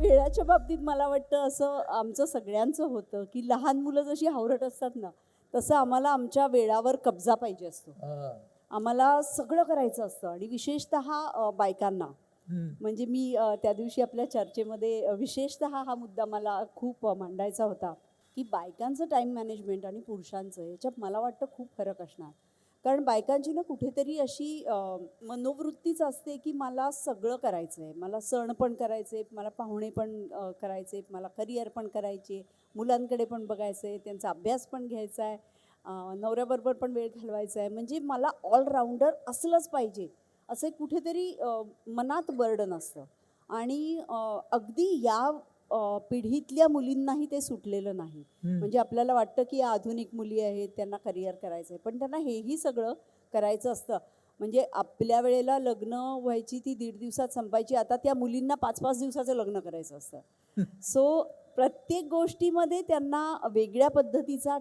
वेळाच्या बाबतीत मला वाटतं असं आमचं सगळ्यांचं होतं की लहान मुलं जशी हावरट असतात ना तसं आम्हाला आमच्या वेळावर कब्जा पाहिजे असतो. आम्हाला सगळं करायचं असतं आणि विशेषतः बायकांना. म्हणजे मी त्या दिवशी आपल्या चर्चेमध्ये विशेषतः हा मुद्दा मला खूप मांडायचा होता की बायकांचं टाईम मॅनेजमेंट आणि पुरुषांचं याच्यात मला वाटतं खूप फरक असणार कारण बायकांची ना कुठेतरी अशी मनोवृत्तीच असते की मला सगळं करायचं आहे मला सण पण करायचे मला पाहुणे पण करायचे मला करिअर पण करायचे मुलांकडे पण बघायचं आहे त्यांचा अभ्यास पण घ्यायचा आहे नवऱ्याबरोबर पण वेळ घालवायचा आहे म्हणजे मला ऑलराऊंडर असलंच पाहिजे. असं कुठेतरी मनात बर्डन असतं. आणि अगदी या पिढीतल्या मुलींनाही ते सुटलेलं नाही. म्हणजे आपल्याला वाटतं की आधुनिक मुली आहेत त्यांना करिअर करायचं आहे. पण त्यांना हेही सगळं करायचं असतं. म्हणजे आपल्या वेळेला लग्न व्हायची ती दीड दिवसात संपायची आता त्या मुलींना पाच पाच दिवसाचं लग्न करायचं असतं. सो प्रत्येक गोष्टीमध्ये त्यांना वेगळ्या पद्धतीचा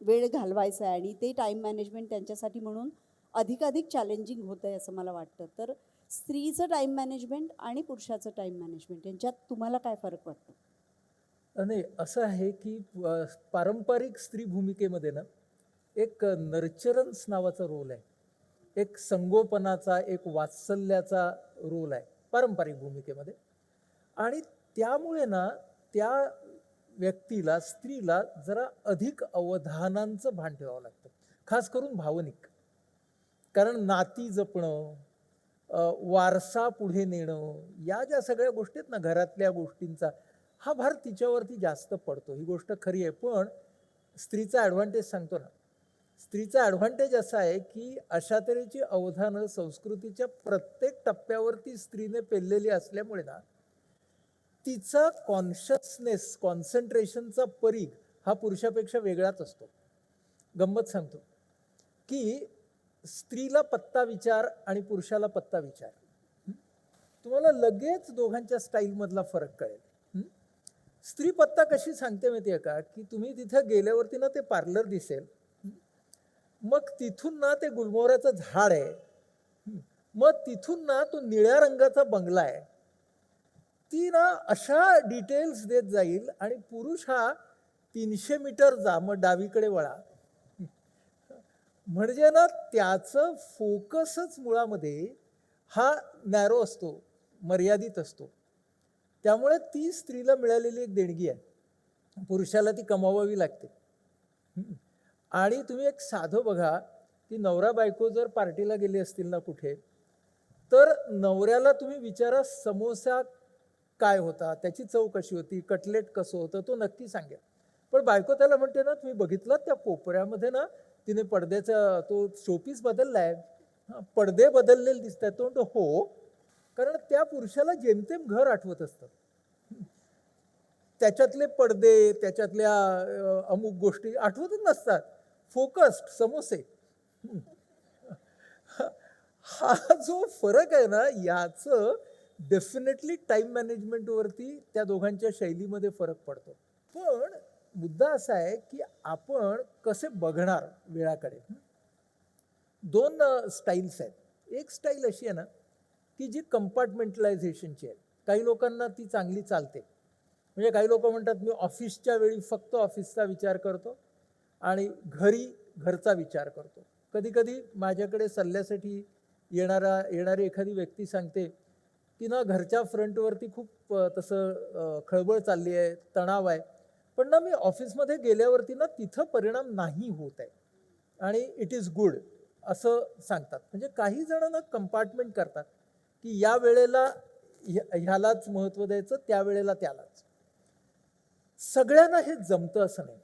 वेळ घालवायचा आहे आणि ते टाईम मॅनेजमेंट त्यांच्यासाठी म्हणून अधिकाधिक चॅलेंजिंग होतं आहे असं मला वाटतं. तर स्त्रीचं टाईम मॅनेजमेंट आणि पुरुषाचं टाईम मॅनेजमेंट यांच्यात तुम्हाला काय फरक वाटतो? नाही असं आहे की पारंपरिक स्त्री भूमिकेमध्ये ना एक नर्चरन्स नावाचा रोल आहे. एक संगोपनाचा एक वात्सल्याचा रोल आहे पारंपरिक भूमिकेमध्ये. आणि त्यामुळे ना त्या व्यक्तीला स्त्रीला जरा अधिक अवधानांचं भान ठेवावं लागतं. खास करून भावनिक. कारण नाती जपणं वारसा पुढे नेणं या ज्या सगळ्या गोष्टी आहेत ना घरातल्या गोष्टींचा हा भार तिच्यावरती जास्त पडतो. ही गोष्ट खरी आहे. पण स्त्रीचा ॲडव्हान्टेज सांगतो ना. स्त्रीचा ॲडव्हान्टेज असा आहे की अशा तऱ्हेची अवधानं संस्कृतीच्या प्रत्येक टप्प्यावरती स्त्रीने पेललेली असल्यामुळे ना तिचा कॉन्शियसनेस कॉन्सन्ट्रेशनचा परीघ हा पुरुषापेक्षा वेगळाच असतो. गंमत सांगतो. की स्त्रीला पत्ता विचार आणि पुरुषाला पत्ता विचार. तुम्हाला लगेच दोघांच्या स्टाईलमधला फरक कळेल. स्त्री पत्ता कशी सांगते माहिती आहे का? की तुम्ही तिथं गेल्यावरती ना ते पार्लर दिसेल. मग तिथून ना ते गुलमोहराचं झाड आहे. मग तिथून ना तो निळ्या रंगाचा बंगला आहे. ती ना अशा डिटेल्स देत जाईल आणि पुरुष हा तीनशे मीटर जा मग डावीकडे वळा. म्हणजे ना त्याचं फोकसच मुळामध्ये हा नॅरो असतो मर्यादित असतो. त्यामुळे ती स्त्रीला मिळालेली एक देणगी आहे. पुरुषाला ती कमावावी लागते. आणि तुम्ही एक साधं बघा की नवरा बायको जर पार्टीला गेली असतील ना कुठे तर नवऱ्याला तुम्ही विचारा समोसा काय होता त्याची चव कशी होती कटलेट कसं होतं तो नक्की सांगेल. पण बायको त्याला म्हणते ना तुम्ही बघितलं त्या कोपऱ्यामध्ये ना तिने पडद्याचा तो शोपीस बदललाय. आहे पडदे बदललेले दिसत आहेत तो म्हणतो हो. कारण त्या पुरुषाला जेमतेम घर आठवत असतं. त्याच्यातले पडदे त्याच्यातल्या अमुक गोष्टी आठवतच नसतात. फोकस्ड समोसे. हा जो फरक आहे ना याचं डेफिनेटली टाइम मॅनेजमेंटवरती त्या दोघांच्या शैलीमध्ये फरक पडतो. पण मुद्दा असा आहे की आपण कसे बघणार वेळाकडे? दोन स्टाईल्स आहेत. एक स्टाईल अशी आहे ना की जी कंपार्टमेंटलायझेशनची आहे. काही लोकांना ती चांगली चालते. म्हणजे काही लोक म्हणतात मी ऑफिसच्या वेळी फक्त ऑफिसचा विचार करतो आणि घरी घरचा विचार करतो. कधीकधी माझ्याकडे सल्ल्यासाठी येणारा येणारी एखादी व्यक्ती सांगते की ना घरच्या फ्रंटवरती खूप तसं खळबळ चालली आहे तणाव आहे. पण ना मी ऑफिसमध्ये गेल्यावरती ना तिथं परिणाम नाही होत आहे. आणि इट इज गुड असं सांगतात. म्हणजे काही जण ना कंपार्टमेंट करतात की या वेळेला ह्यालाच महत्त्व द्यायचं त्यावेळेला त्यालाच. सगळ्यांना हे जमतं असं नाही.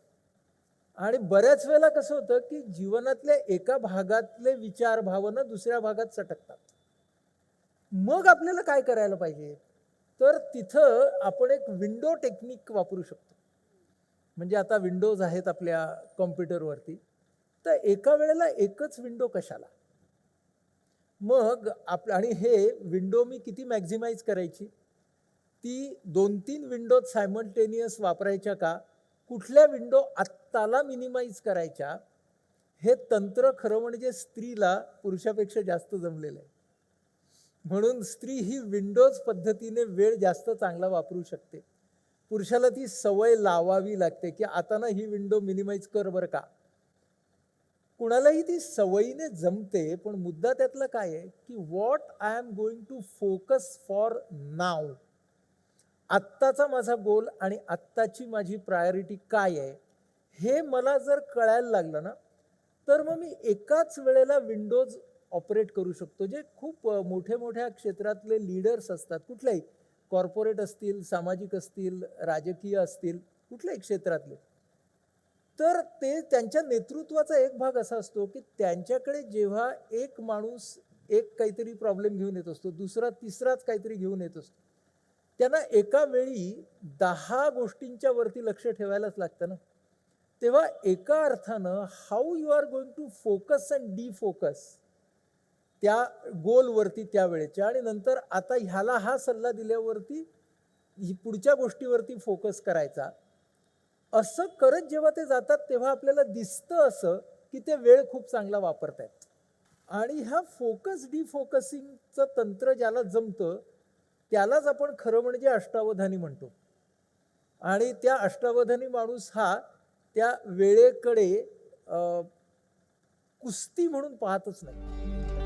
आणि बऱ्याच वेळेला कसं होतं की जीवनातल्या एका भागातले विचार भावना दुसऱ्या भागात सटकतात. मग आपल्याला काय करायला पाहिजे? तर तिथं आपण एक विंडो टेक्निक वापरू शकतो. म्हणजे आता विंडोज आहेत आपल्या कॉम्प्युटरवरती. तर एका वेळेला एकच विंडो कशाला? मग आप आणि हे विंडो मी किती मॅक्झिमाइज करायची? ती दोन तीन विंडोज सायमल्टेनियस वापरायच्या का? कुठल्या विंडो आत्ताला मिनिमाइज करायच्या? हे तंत्र खरं म्हणजे स्त्रीला पुरुषापेक्षा जास्त जमलेलं आहे. म्हणून स्त्री ही विंडोज पद्धतीने वेळ जास्त चांगला वापरू शकते. पुरुषाला ती सवय लावावी लागते की आता ना ही विंडो मिनिमाइज कर बरं का. कुणालाही ती सवयीने जमते पण मुद्दा त्यातला काय आहे की what I am going to focus for नाव आत्ताचा माझा गोल आणि आत्ताची माझी प्रायोरिटी काय आहे हे मला जर कळायला लागलं ना तर मग मी एकाच वेळेला विंडोज ऑपरेट करू शकतो. जे खूप मोठे मोठ्या मोठ्या क्षेत्रातले लीडर्स असतात कुठल्याही कॉर्पोरेट असतील सामाजिक असतील राजकीय असतील कुठल्याही क्षेत्रातले. तर ते त्यांच्या नेतृत्वाचा एक भाग असा असतो की त्यांच्याकडे जेव्हा एक माणूस एक काहीतरी प्रॉब्लेम घेऊन येत असतो दुसरा तिसराच काहीतरी घेऊन येत असतो त्यांना एका वेळी दहा गोष्टींच्या वरती लक्ष ठेवायलाच लागतं ना. तेव्हा एका अर्थानं how you are going to focus and defocus त्या गोलवरती त्या वेळेच्या आणि नंतर आता ह्याला हा सल्ला दिल्यावरती ही पुढच्या गोष्टीवरती फोकस करायचा. असं करत जेव्हा ते जातात तेव्हा आपल्याला दिसतं असं की ते वेळ खूप चांगला वापरतायत. आणि ह्या फोकस डिफोकसिंगचं तंत्र ज्याला जमतं त्यालाच आपण खरं म्हणजे अष्टावधानी म्हणतो. आणि त्या अष्टावधानी माणूस हा त्या वेळेकडे कुस्ती म्हणून पाहतच नाही.